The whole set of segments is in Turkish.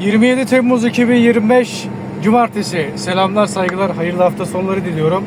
27 Temmuz 2025 Cumartesi. Selamlar, saygılar, hayırlı hafta sonları diliyorum.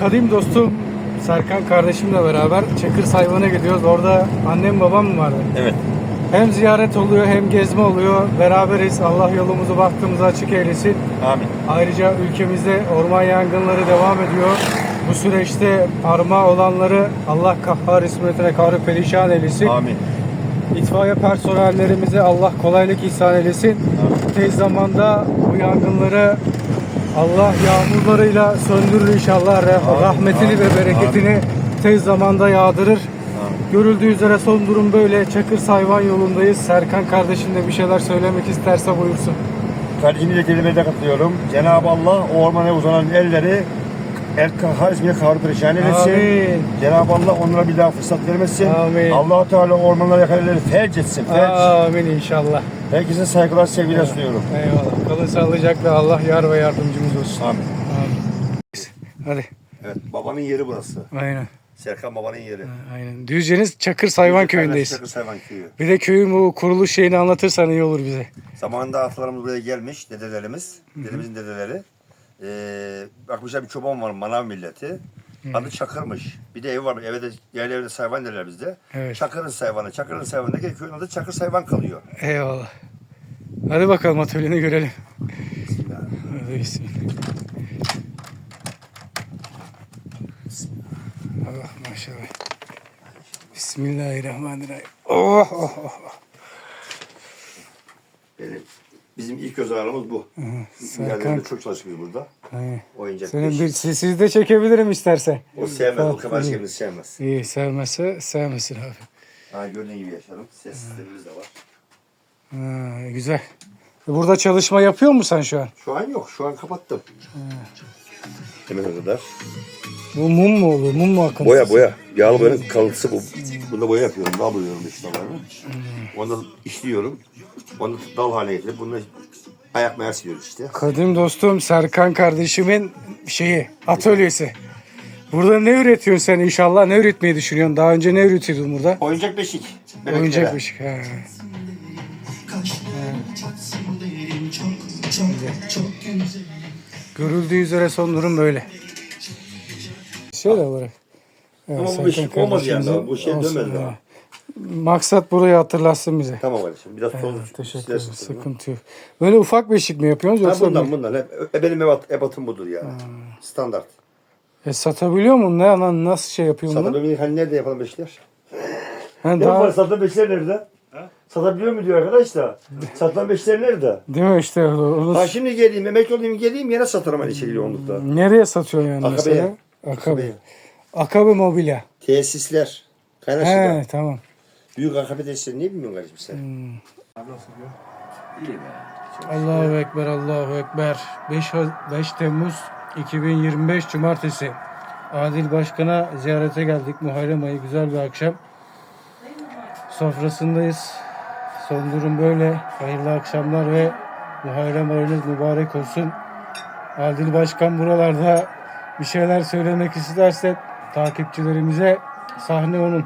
Kadim dostum Serkan kardeşimle beraber Çakır Sayvan'a gidiyoruz. Orada annem babam vardı. Evet. Hem ziyaret oluyor hem gezme oluyor. Beraberiz. Allah yolumuzu bahtımızı açık eylesin. Amin. Ayrıca ülkemizde orman yangınları devam ediyor. Bu süreçte parmağı olanları Allah kahhar ismetine karı perişan eylesin. Amin. İtfaiye personellerimize Allah kolaylık ihsan eylesin. Tez zamanda bu yangınları Allah yağmurlarıyla söndürür inşallah. Rahmetini ve bereketini tez zamanda yağdırır. Görüldüğü üzere son durum böyle. Çakır Sayvan yolundayız. Serkan kardeşim de bir şeyler söylemek isterse buyursun. Kardeşimi de kelimede katılıyorum. Cenab-ı Allah o ormana uzanan elleri El kavru perişan eylesin. Amin. Cenab-ı Allah onlara bir daha fırsat vermesin. Amin. allah Teala ormanlara yakan elleri felç etsin. Felç. Amin inşallah. Herkese saygılar, sevgiler sunuyorum. Eyvallah. Kalın sağlıcakla Allah yar ve yardımcımız olsun. Amin. Hadi. Evet, babanın yeri burası. Aynen. Serkan babanın yeri. Aynen. Düzce'niz Çakır Sayvan köyündeyiz. Çakır Sayvan köyü. Bir de köyün bu kuruluş şeyini anlatırsan iyi olur bize. Zamanında atalarımız buraya gelmiş, dedelerimiz, dedemizin dedeleri. Ee, bakmışlar bir çoban var, manav milleti. Adı Çakır'mış. Bir de ev var, evde, yerli evde sayvan derler bizde. Evet. Çakır'ın sayvanı, Çakır'ın sayvanı derken köyün adı Çakır sayvan kalıyor. Eyvallah. Hadi bakalım atölyeni görelim. Hadi bismillah. Allah maşallah. Bismillahirrahmanirrahim. Oh, oh, oh. Benim, bizim ilk göz ağrımız bu. Yerlerinde çok çalışıyoruz burada. Aynen. Oyuncak Senin bir siz de çekebilirim istersen. O sevmez, o iyi. şeyini sevmez. İyi sevmezse sevmesin abi. Ha, gördüğün gibi yaşarım. Ses sistemimiz de var. Ha, güzel. Burada çalışma yapıyor musun sen şu an? Şu an yok, şu an kapattım. Hemen kadar. Bu mum mu olur? Mum mu akıntısı? Boya boya. Yağlı boyanın kalıntısı bu. Bunda boya yapıyorum. Dal boyuyorum işte dallarını. Onda işliyorum. Onu dal haline getirip bunu ayak meğer siliyoruz işte. Kadim dostum Serkan kardeşimin şeyi, atölyesi. Burada ne üretiyorsun sen inşallah? Ne üretmeyi düşünüyorsun? Daha önce ne üretiyordun burada? Oyuncak beşik. Oyuncak Bebeklere. bir şey. Ha. Görüldüğü üzere son durum böyle. Şöyle olarak. Evet, Ama bu Serkan beşik olmaz yani kardeşimizin. Bu şey olsun dönmez ya. daha. Maksat burayı hatırlatsın bize. Tamam kardeşim. Biraz Evet, teşekkür ederim. sıkıntı. Sıkıntı yok. Böyle ufak beşik mi yapıyorsunuz Ha yoksa bundan bir- bundan. Hep, e, benim ebat, ebatım budur yani. Standart. e, satabiliyor mu? Ne lan nasıl şey yapıyor bunu? Satabiliyor Hani nerede yapalım beşikler? Ha, Ne daha, var satılan beşikler nerede? Satabiliyor mu diyor arkadaş da. Satılan beşikler nerede? değil mi işte onu Ha şimdi geleyim, emekli olayım geleyim yine satarım hani çekili onlukta. Nereye satıyorsun yani Akabe'ye. mesela? Akabe. Akabe mobilya. Tesisler. Kaynaşıda. He tamam. Büyük akabe tesisleri niye bilmiyorsun kardeşim sen? Allahu Ekber, Allahu Ekber. 5, 5 Temmuz 2025 Cumartesi. Adil Başkan'a ziyarete geldik. Muharrem ayı güzel bir akşam. Sofrasındayız. Son durum böyle. Hayırlı akşamlar ve Muharrem ayınız mübarek olsun. Adil Başkan buralarda bir şeyler söylemek isterse takipçilerimize sahne onun.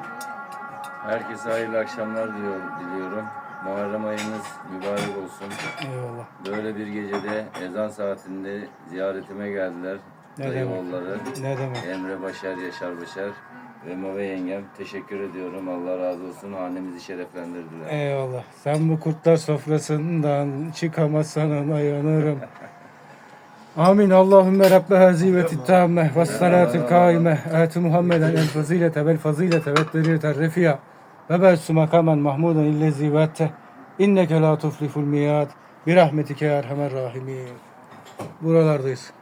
Herkese hayırlı akşamlar diyor, diliyorum. Muharrem ayınız mübarek olsun. Eyvallah. Böyle bir gecede ezan saatinde ziyaretime geldiler. Ne Dayı demek. oğulları Ne demek? Emre Başar, Yaşar Başar ve Mave yengem. Teşekkür ediyorum. Allah razı olsun. Hanemizi şereflendirdiler. Eyvallah. Sen bu kurtlar sofrasından çıkamazsan yanarım. Amin. Allahümme Rabbe hazimeti tamme ve salatil kaime. Eti Muhammeden el fazilete vel fazilete ve deriyete refiya. Ve belsu makamen mahmuden illezi vette. İnneke la tufliful miyad. Bir rahmetike erhamer rahimin. Buralardayız.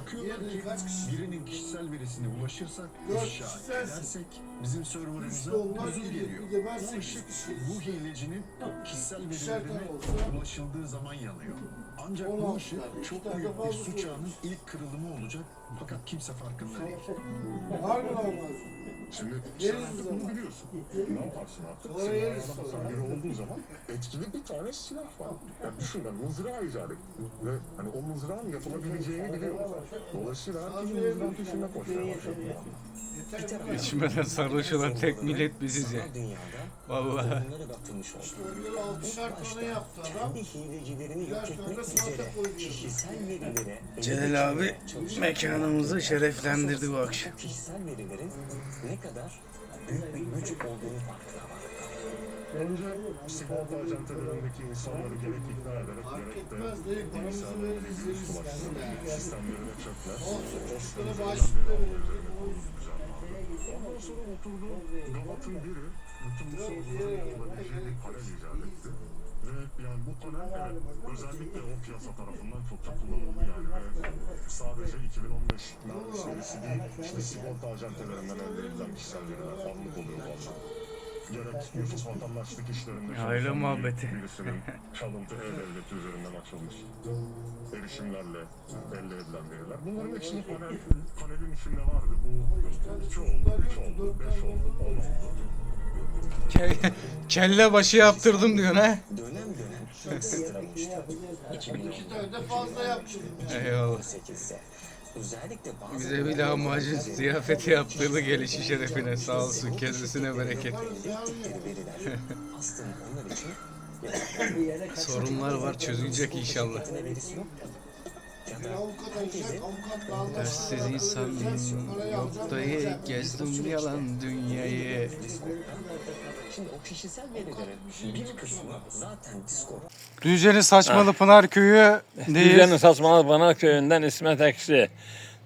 Bakıyorlar ki birinin kişisel verisine ulaşırsak, ifşa edersek bizim serverımıza özür geliyor. Bu ışık bu hilecinin kişisel verilerine ulaşıldığı zaman yanıyor. Ancak bu ışık çok büyük bir suç ağının ilk kırılımı olacak fakat kimse farkında değil. Harbi olmaz. Şimdi sen artık bunu biliyorsun. Ne yaparsın artık? Ayağına basan biri olduğu zaman etkili bir tane silah var. Yani düşün ben mızrağı icat ettim. Ve hani o mızrağın yapılabileceğini biliyorum. Dolayısıyla herkesin mızrağın peşinde koşmaya. İçmeden sarhoş olan tek millet biziz ya. Vallahi. bunları batırmış oldu. Böyle altışar tane yaptı adam. Kendi hilecilerini yok etmek üzere kişisel verilere Celal abi mekanımızı şereflendirdi bu akşam. Kişisel verilerin ne kadar büyük bir güç olduğunu farkına var. Önce sigorta ajantalarındaki insanları gerek ikna ederek gerek de etmez değil. Paramızı veririz veririz kendine. sistemlerine. Olsun. Çocuklara bağışlıkla verir. Ondan sonra oturdu. Galat'ın biri bir panel icat etti. Ve yani bu panel evet özellikle o piyasa tarafından çokça kullanıldı yani. Ve sadece 2015 serisi değil, işte sigorta ajantelerinden elde edilen kişisel veriler anlık oluyor bazen. Gerek nüfus vatandaşlık işlerinde Aile muhabbeti. birisinin çalıntı e-devleti üzerinden açılmış erişimlerle elde edilen veriler. Bunların hepsinin panel, panelin içinde vardı. Bu 2 oldu, 3 oldu, 5 oldu, 10 oldu. Kelle başı yaptırdım diyorsun ha. Dönem dönem sıramıştı. İki tane de fazla yaptım. Eyvallah. 2018'de özellikle bazı Bize bir lahmacun ziyafeti yaptırdı gelişi şerefine sağ olsun kendisine bereket. ettikleri veriler aslında onlar için Sorunlar var çözülecek inşallah. ne verisi yok. Derssiz insan yok dayı gezdim yalan dünyayı. Şimdi o kişisel verilerin bir kısmı zaten Discord Düzce'nin Saçmalı Pınar Köyü Düzce'nin değil. Saçmalı Bana köyünden İsmet Ekşi.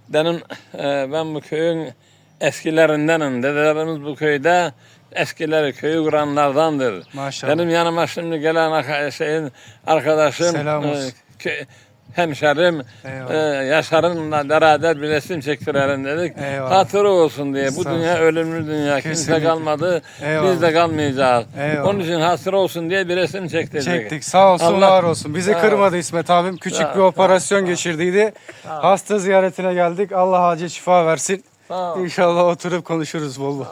Benim e, ben bu köyün eskilerindenim. Dedelerimiz bu köyde eskileri köyü kuranlardandır. Maşallah. Benim yanıma şimdi gelen şeyin arkadaşım Selam olsun. kö- hemşerim e, Yaşar'ınla beraber bir resim çektirelim dedik. Eyvallah. Hatırı olsun diye. Bu Sağ dünya olsun. ölümlü dünya. Kimse Kesinlikle. kalmadı. Eyvallah. Biz de kalmayacağız. Eyvallah. Onun için hatırı olsun diye bir resim çektirdik. Çektik. Sağ olsun, Allah- var olsun. Bizi Sağ kırmadı İsmet abim. Küçük Sağ bir operasyon geçirdiydi. Hasta ziyaretine geldik. Allah acil şifa versin. Sağ. İnşallah oturup konuşuruz bol bol.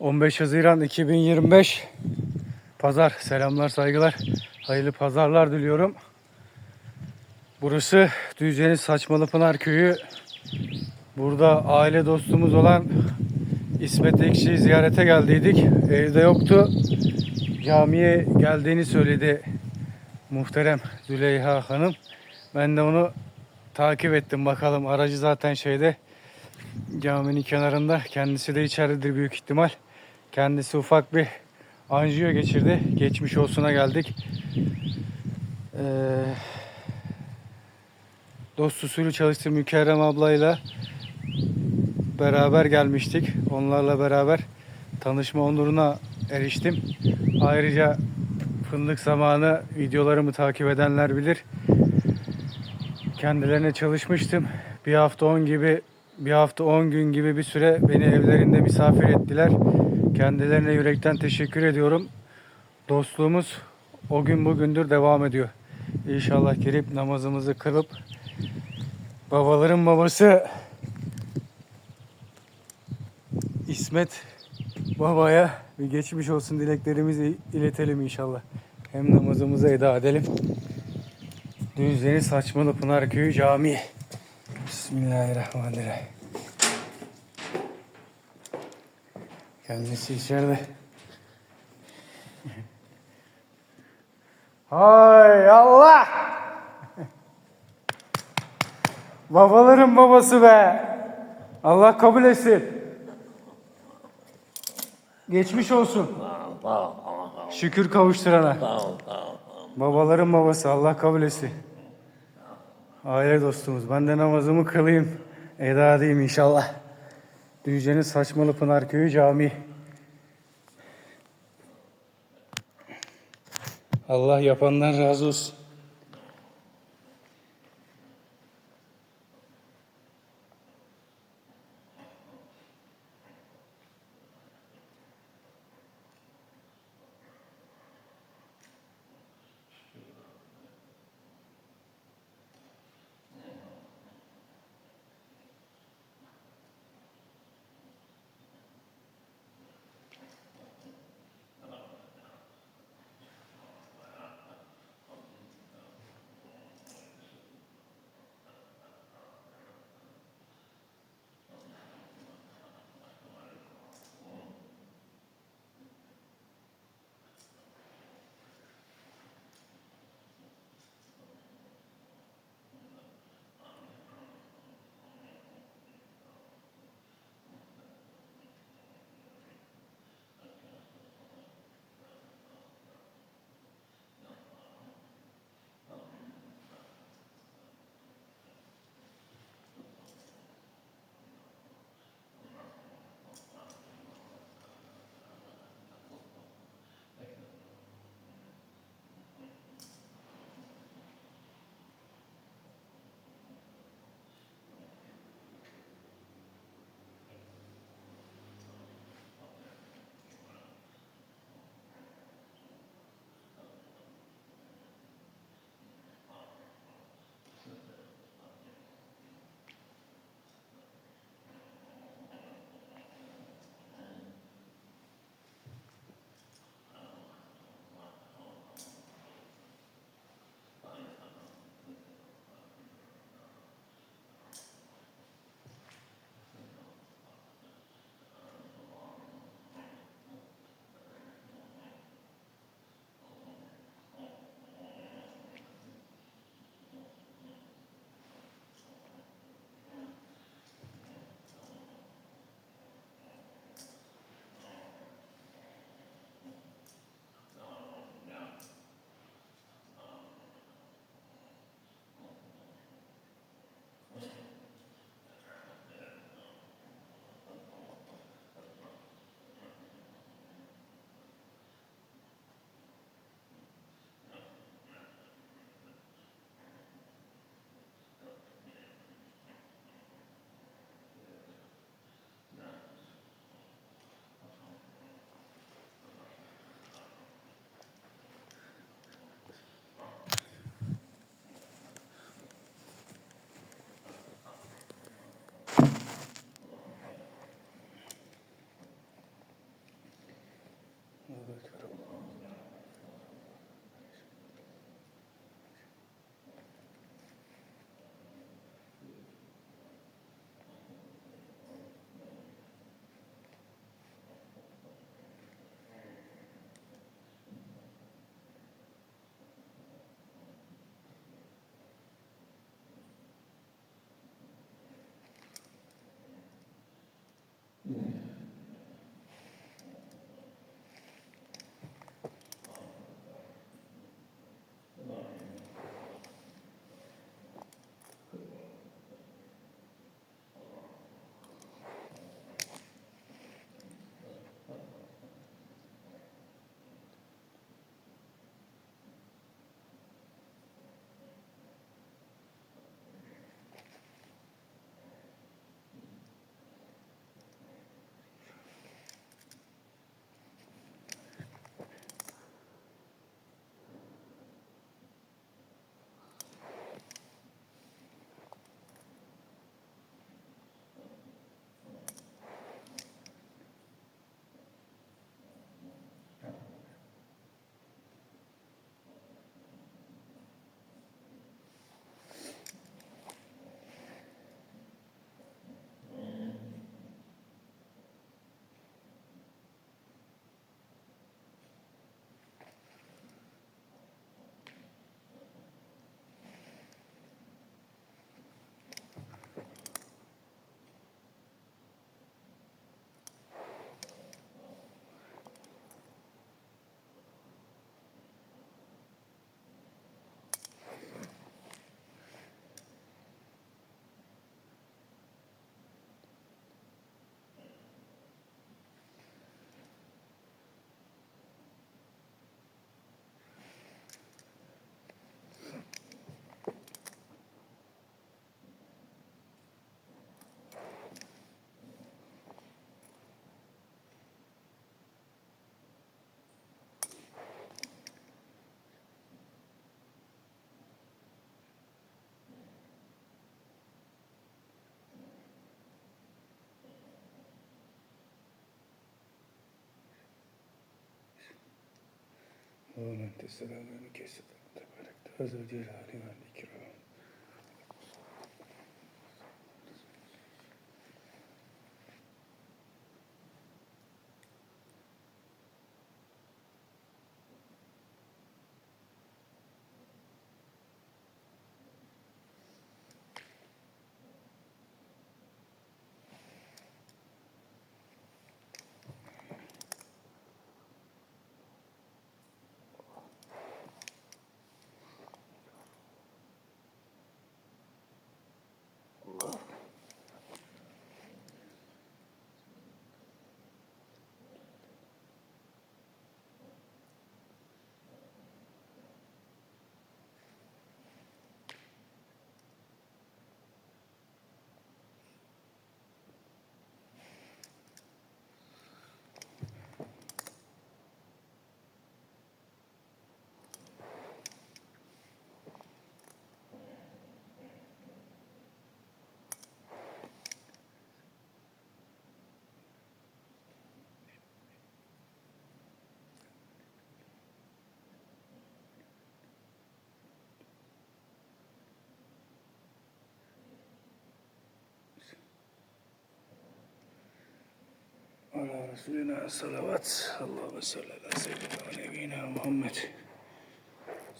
15 Haziran 2025 Pazar. Selamlar, saygılar. Hayırlı pazarlar diliyorum. Burası Düzce'nin Saçmalı Pınar Köyü. Burada aile dostumuz olan İsmet Ekşi'yi ziyarete geldiydik. Evde yoktu. Camiye geldiğini söyledi muhterem Züleyha Hanım. Ben de onu takip ettim bakalım. Aracı zaten şeyde caminin kenarında. Kendisi de içeridedir büyük ihtimal. Kendisi ufak bir anjiyo geçirdi. Geçmiş olsuna geldik. Ee, dost usulü çalıştığım Mükerrem ablayla beraber gelmiştik. Onlarla beraber tanışma onuruna eriştim. Ayrıca fındık zamanı videolarımı takip edenler bilir. Kendilerine çalışmıştım. Bir hafta 10 gibi bir hafta 10 gün gibi bir süre beni evlerinde misafir ettiler. Kendilerine yürekten teşekkür ediyorum. Dostluğumuz o gün bugündür devam ediyor. İnşallah gelip namazımızı kılıp babaların babası İsmet babaya bir geçmiş olsun dileklerimizi iletelim inşallah. Hem namazımızı eda edelim. Düzce'nin Saçmalı Pınar Köyü Camii. Bismillahirrahmanirrahim. Kendisi içeride. Hay Allah! Babaların babası be. Allah kabul etsin. Geçmiş olsun. Şükür kavuşturana. Babaların babası Allah kabul etsin. Aile dostumuz. Ben de namazımı kılayım. Eda edeyim inşallah. Düzce'nin Saçmalı Pınar Köyü Camii. Allah yapandan razı olsun. ومن تسلم منك تبارك ذو الجلال والإكرام رسولنا الصلوات. اللهم صل على سيدنا ونبينا محمد.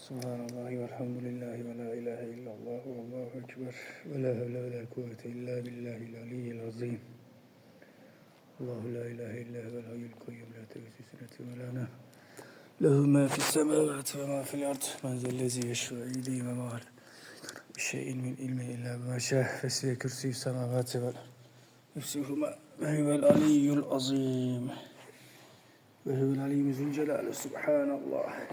سبحان الله والحمد لله ولا إله إلا الله والله أكبر. ولا حول ولا قوة إلا بالله العلي العظيم. الله لا إله إلا هو الحي القيوم. لا تأخذه سنة ولا نوم له ما في السماوات وما في الأرض. من ذا الذي يشفع يديه وما بشيء من علمه إلا بما شاء. فسوى كرسي السماوات والأرض. نفسهما وهو العلي العظيم. وهو العليم ذو الجلال سبحان الله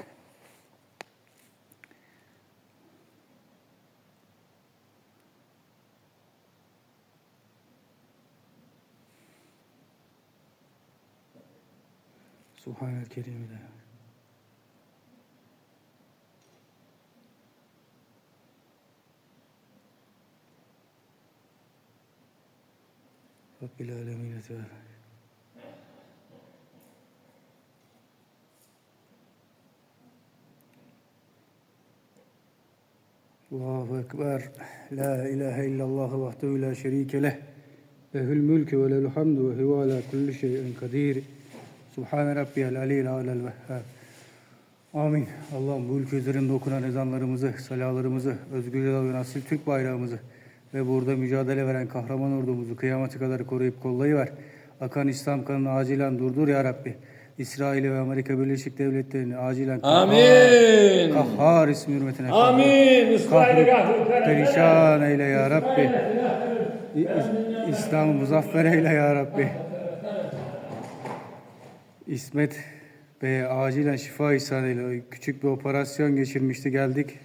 سبحان الكريم Rabbil alemin ve Allahu Ekber. La ilahe illallah vahdehu la şerike leh. Lehül mülkü ve lehül hamdu ve huve ala kulli şeyin kadir. Subhane rabbiyel aliyyil alel vehhab. Amin. Allah'ım bu ülke üzerinde okunan ezanlarımızı, salalarımızı, özgürlüğe ve Türk bayrağımızı, ve burada mücadele veren kahraman ordumuzu kıyamete kadar koruyup kollayıver. Akan İslam kanını acilen durdur ya Rabbi. İsrail ve Amerika Birleşik Devletleri'ni acilen Amin. Kahhar ismi hürmetine. Amin. İsrail'i perişan eyle ya Rabbi. İslam'ı muzaffer eyle ya Rabbi. İsmet Bey'e acilen şifa ihsan eyle. Küçük bir operasyon geçirmişti geldik.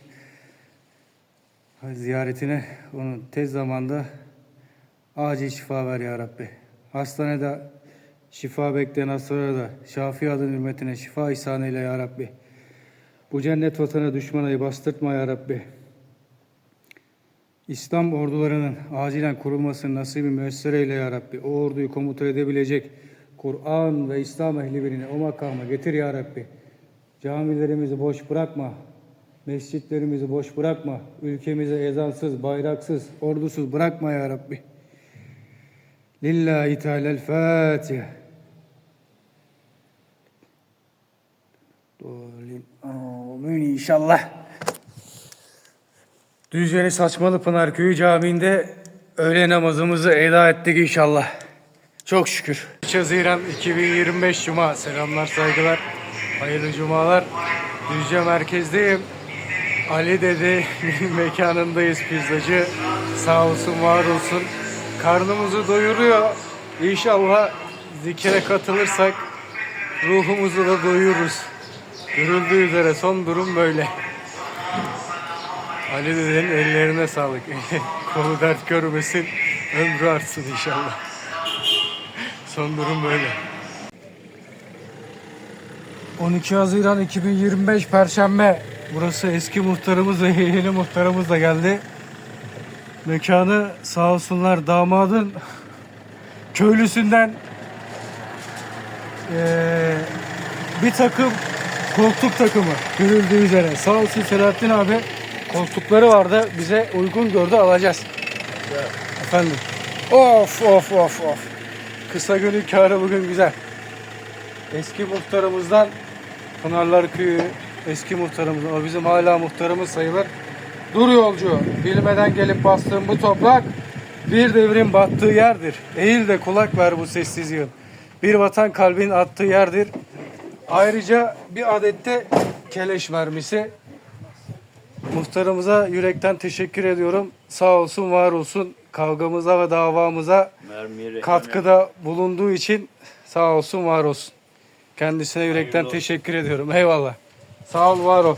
Ziyaretine onun tez zamanda acil şifa ver ya Rabbi. Hastanede şifa bekleyen hastalara da Şafi adın hürmetine şifa ihsan eyle ya Rabbi. Bu cennet vatana düşmanayı bastırtma ya Rabbi. İslam ordularının acilen kurulmasını nasibi müessere eyle ya Rabbi. O orduyu komuta edebilecek Kur'an ve İslam ehli birini o makama getir ya Rabbi. Camilerimizi boş bırakma. Mescitlerimizi boş bırakma. Ülkemizi ezansız, bayraksız, ordusuz bırakma ya Rabbi. Lillahi Teala'l Fatiha. Amin inşallah. Düzceli Saçmalı Pınar Köyü Camii'nde öğle namazımızı eda ettik inşallah. Çok şükür. 3 Haziran 2025 Cuma. Selamlar, saygılar. Hayırlı cumalar. Düzce merkezdeyim. Ali Dede'nin mekanındayız pizzacı. Sağ olsun, var olsun. Karnımızı doyuruyor. İnşallah zikre katılırsak ruhumuzu da doyururuz. Görüldüğü üzere son durum böyle. Ali dedenin ellerine sağlık. Kolu dert görmesin, ömrü artsın inşallah. Son durum böyle. 12 Haziran 2025 Perşembe. Burası eski muhtarımız ve yeni muhtarımız da geldi. Mekanı sağ olsunlar damadın köylüsünden eee, bir takım koltuk takımı görüldüğü üzere. Sağ olsun Selahattin abi koltukları vardı. Bize uygun gördü alacağız. Efendim. Of of of of. Kısa günün kârı bugün güzel. Eski muhtarımızdan Pınarlar Köyü eski muhtarımız. O bizim hala muhtarımız sayılır. Dur yolcu. Bilmeden gelip bastığın bu toprak bir devrin battığı yerdir. Eğil de kulak ver bu sessiz yıl. Bir vatan kalbin attığı yerdir. Ayrıca bir adette keleş mermisi. Muhtarımıza yürekten teşekkür ediyorum. Sağ olsun, var olsun. Kavgamıza ve davamıza katkıda bulunduğu için sağ olsun, var olsun. Kendisine yürekten teşekkür ediyorum. Eyvallah. Sağ ol, var ol.